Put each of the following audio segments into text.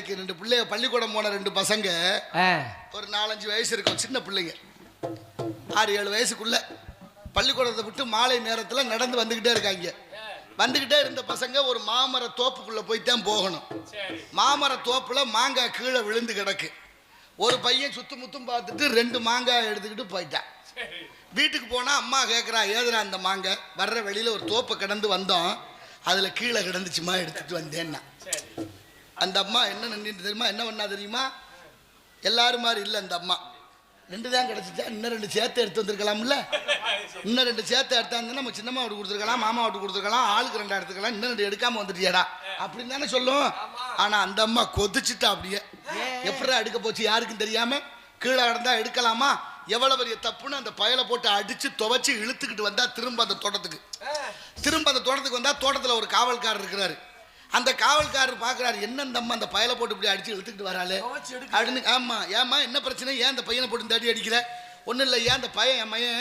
இருக்கு ரெண்டு பிள்ளைய பள்ளிக்கூடம் போன ரெண்டு பசங்க. ஒரு நாலஞ்சு வயசு இருக்கும் சின்ன பிள்ளைங்க. ஆறு ஏழு வயசுக்குள்ள பள்ளிக்கூடத்தை விட்டு மாலை நேரத்தில் நடந்து வந்துக்கிட்டே இருக்காங்க. வந்துக்கிட்டே இருந்த பசங்க ஒரு மாமர தோப்புக்குள்ளே போய்த்தான் போகணும். மாமர தோப்புல மாங்காய் கீழே விழுந்து கிடக்கு. ஒரு பையன் சுத்து முத்தும் பார்த்துட்டு ரெண்டு மாங்காய் எடுத்துக்கிட்டு போயிட்டான். வீட்டுக்கு போனால் அம்மா கேட்குறா ஏதுடா அந்த மாங்காய்? வர்ற வெளியில் ஒரு தோப்பை கிடந்து வந்தோம். அதில் கீழே கிடந்துச்சுமா எடுத்துகிட்டு வந்தேன்னா. அந்த அம்மா என்ன நின்றுட்டு தெரியுமா? என்ன பண்ணா தெரியுமா? எல்லாரும் மாதிரி இல்லை அந்த அம்மா. ரெண்டு தான் கிடச்சிச்சா? இன்னும் ரெண்டு சேர்த்து எடுத்து வந்திருக்கலாம்ல? இன்னும் ரெண்டு சேர்த்து எடுத்தாந்து நம்ம சின்னம்மா விட்டு கொடுத்துருக்கலாம் மாமா விட்டு கொடுத்துருக்கலாம் ஆளுக்கு ரெண்டா எடுத்துக்கலாம் இன்னும் ரெண்டு எடுக்காம வந்துட்டியாடா. அப்படின்னு தானே சொல்லும். ஆனா அந்த அம்மா கொதிச்சுட்டா அப்படியே. எப்படா எடுக்க போச்சு யாருக்கும் தெரியாம? கீழே கிடந்தா எடுக்கலாமா? எவ்வளவு பெரிய தப்புன்னு அந்த பயலை போட்டு அடிச்சு துவைச்சு இழுத்துக்கிட்டு வந்தா திரும்ப அந்த தோட்டத்துக்கு. திரும்ப அந்த தோட்டத்துக்கு வந்தா தோட்டத்துல ஒரு காவல்காரர் இருக்கிறாரு. அந்த காவல்காரர் பார்க்கறாரு என்ன இந்த அம்மா அந்த பயலை போட்டு இப்படி அடிச்சு இழுத்துக்கிட்டு வராளே? அப்படின்னு ஆமா ஏம்மா என்ன பிரச்சனை? ஏன் அந்த பையனை போட்டு அடி அடிக்கிற ஒன்றும் இல்லை ஏன் அந்த பையன் என் பையன்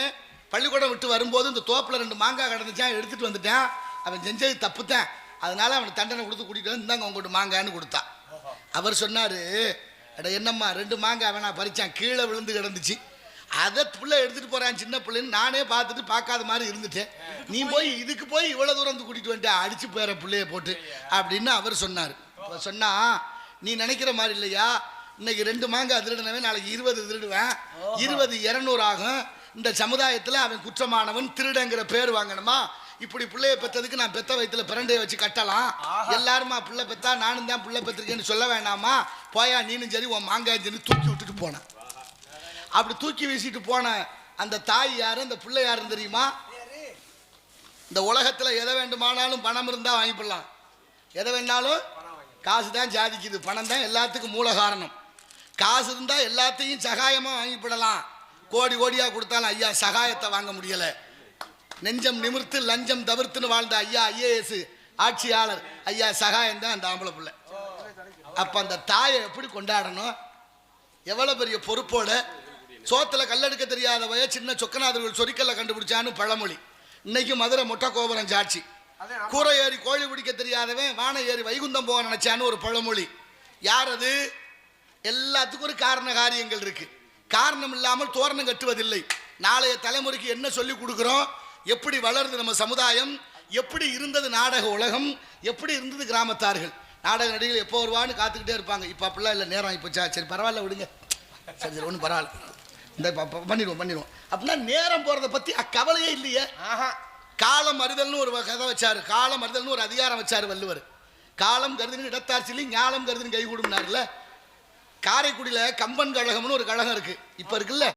பள்ளிக்கூடம் விட்டு வரும்போது இந்த தோப்பில் ரெண்டு மாங்காய் கிடந்துச்சான் எடுத்துட்டு வந்துட்டேன். அவன் செஞ்சது தப்பு தான் அதனால அவனுக்கு தண்டனை கொடுத்து கூட்டிட்டு வந்து இந்தாங்க உங்கள்கிட்ட மாங்கான்னு கொடுத்தான். அவர் சொன்னாரு அட என்னம்மா ரெண்டு மாங்காய் வேணா பறிச்சான் கீழே விழுந்து கிடந்துச்சு. அதை புள்ள எடுத்துட்டு போறான் சின்ன பிள்ளைன்னு நானே பார்த்துட்டு பார்க்காத மாதிரி இருந்துட்டேன். நீ போய் இதுக்கு போய் இவ்வளவு தூரம் வந்து கூட்டிட்டு வந்துட்டு அடிச்சு போயிற பிள்ளைய போட்டு அப்படின்னு அவர் சொன்னார். சொன்னா நீ நினைக்கிற மாதிரி இல்லையா? இன்னைக்கு ரெண்டு மாங்காய் திருடினவன் நாளைக்கு இருபது திருடுவேன். இருபது இரநூறு ஆகும். இந்த சமுதாயத்தில் அவன் குற்றமானவன் திருடங்கிற பேர் வாங்கணுமா? இப்படி பிள்ளைய பெற்றதுக்கு நான் பெத்த வயிற்றுல பிரண்டையை வச்சு கட்டலாம். எல்லாருமா பிள்ளை பெத்தா நானும் தான் பிள்ளை பெற்றிருக்கேன்னு சொல்ல வேண்டாமா போயா நீனும் சரி உன் மாங்காய் சரி தூக்கி விட்டுட்டு போனேன். அப்படி தூக்கி வீசிட்டு போன அந்த தாய் யாரு அந்த பிள்ளை யாருன்னு தெரியுமா? இந்த உலகத்துல எதை வேண்டுமானாலும் பணம் இருந்தா வாங்கிப்பிடலாம். எதை வேணாலும் காசு தான் ஜாதிக்குது. பணம் தான் எல்லாத்துக்கும் மூல காரணம். காசு இருந்தா எல்லாத்தையும் சகாயமா வாங்கிப்பிடலாம். கோடி கோடியா கொடுத்தாலும் ஐயா சகாயத்தை வாங்க முடியல. நெஞ்சம் நிமிர்த்து லஞ்சம் தவிர்த்துன்னு வாழ்ந்த ஐயா ஐஏஎஸ் ஆட்சியாளர். ஐயா சகாயம் தான் அந்த ஆம்பளை பிள்ளை. அப்ப அந்த தாயை எப்படி கொண்டாடணும்? எவ்வளவு பெரிய பொறுப்போட சோத்துல கல்லெடுக்க தெரியாதவைய சின்ன சொக்கநாதர்கள் சொரிக்கல்ல கண்டுபிடிச்சான்னு பழமொழி. இன்னைக்கு மதுரை மொட்டை கோபுரம் சாட்சி கூரை ஏறி கோழி பிடிக்க தெரியாதவன் வானை ஏறி வைகுந்தம் போக நினைச்சான்னு ஒரு பழமொழி. யார் அது? எல்லாத்துக்கும் ஒரு காரண காரியங்கள் இருக்கு. காரணம் இல்லாமல் தோரணம் கட்டுவதில்லை. நாளைய தலைமுறைக்கு என்ன சொல்லி கொடுக்குறோம்? எப்படி வளருது நம்ம சமுதாயம்? எப்படி இருந்தது நாடக உலகம்? எப்படி இருந்தது கிராமத்தார்கள்? நாடக நடிகர்கள் எப்போ வருவான்னு காத்துக்கிட்டே இருப்பாங்க. இப்போ அப்படிலாம் இல்லை நேரம் இப்போச்சா சரி பரவாயில்ல விடுங்க. சரி சரி ஒன்றும் பரவாயில்ல. இந்த பண்ணிடுவோம் பண்ணிடுவோம். அப்படின்னா நேரம் போகிறத பற்றி அக்கவலையே இல்லையே. காலம் அறிதல்னு ஒரு கதை வச்சாரு. காலம் அறிதல்னு ஒரு அதிகாரம் வச்சாரு வள்ளுவர். காலம் கருதுன்னு இடத்தார் சொல்லி ஞாலம் கருதுன்னு கை கொடுனார்ல காரைக்குடியில் கம்பன் கழகம்னு ஒரு கழகம் இருக்கு. இப்போ இருக்குல்ல?